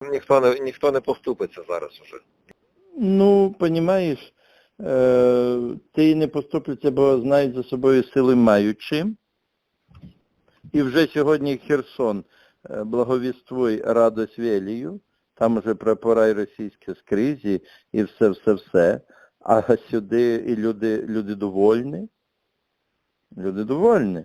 Ніхто не ніхто не поступиться зараз уже. Ну, понімаєш, е, ти не поступиться, бо знають за собою сили маючи. І вже сьогодні Херсон е, благовіствуй радость велію, там уже прапора й російські скрізь і, і все-все-все. А сюди і люди, люди довольні. Люди довольні.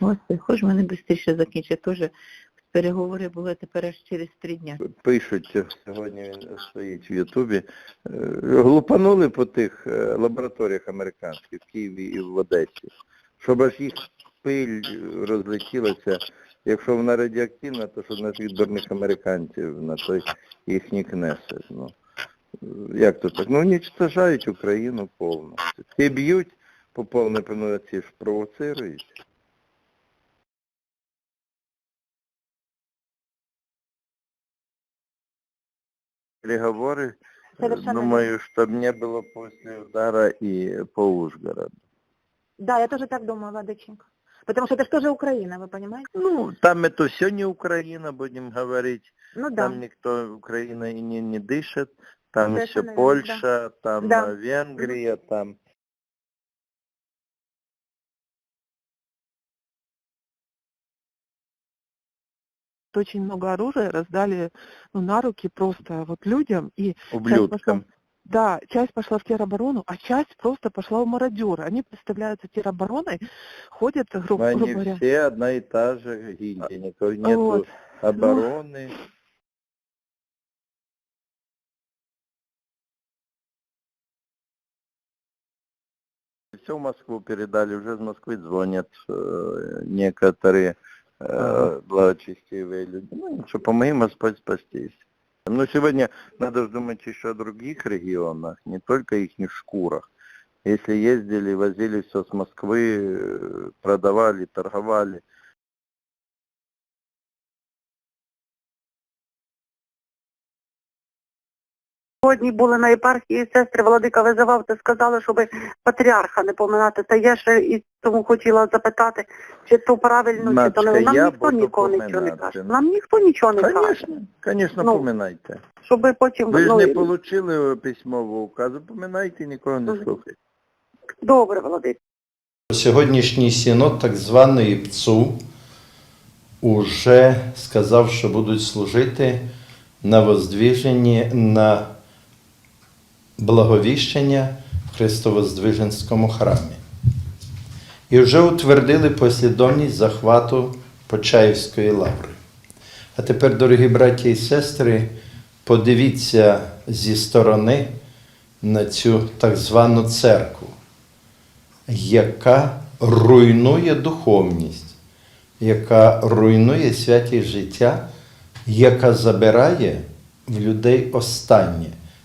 Господи, хоч мене швидше закінчить. Теж переговори були тепер аж через три дня. Пишуть, сьогодні він стоїть в Ютубі. е, Глупанули по тих е, лабораторіях американських в Києві і в Одесі, щоб аж їх пиль розлетілася. Якщо вона радіоактивна, то що нас від дурних американців на той їхній кнесет. Ну, як то так? Ну, уничтожають Україну повністю. Ті б'ють по повній певноці ж провоцирують. Переговоры, э, Совершенно думаю, чтобы не было после удара и по Ужгороду. Да, я тоже так думаю, Владыченко. Потому что это же тоже Украина, вы понимаете? Ну, там это все не Украина, будем говорить. Ну да. Там никто, Украина и не, не дышит. Там еще Совершенно верно, Польша, там Да. э, Венгрия, там... очень много оружия раздали ну, на руки просто вот людям, и Ублюдкам. да, часть пошла в тероборону, а часть просто пошла в мародеры. Они представляются теробороной, ходят, гру- грубо они говоря. все одна и та же гильдия. Никакой нету Вот. обороны. Все в Москву передали, уже из Москвы звонят э, некоторые э, Ага. благочестивые люди. Ну, что по моим Господь спастись. Но сегодня надо же думать еще о других регионах, не только их шкурах. Если ездили, возили все с Москвы, э, продавали, торговали. Сьогодні були на єпархії сестри Владика визивав та сказали, щоб патріарха не поминати. Та я ще і тому хотіла запитати, чи то правильно, чи то не нам ніхто нікого нічого не каже. Нам ніхто нічого не каже. Конечно, конечно, Ну, поминайте. Щоб потім Ви ж не отримали письмового указу, поминайте, нікого не слухайте. добре, Владик. Сьогоднішній синод так званої ПЦУ уже сказав, що будуть служити на воздвіженні на благовіщення в Христовоздвиженському храмі. І вже утвердили послідовність захвату Почаївської лаври. А тепер, дорогі браті і сестри, подивіться зі сторони на цю так звану церкву яка руйнує духовність, яка руйнує святість життя, яка забирає в людей останнє.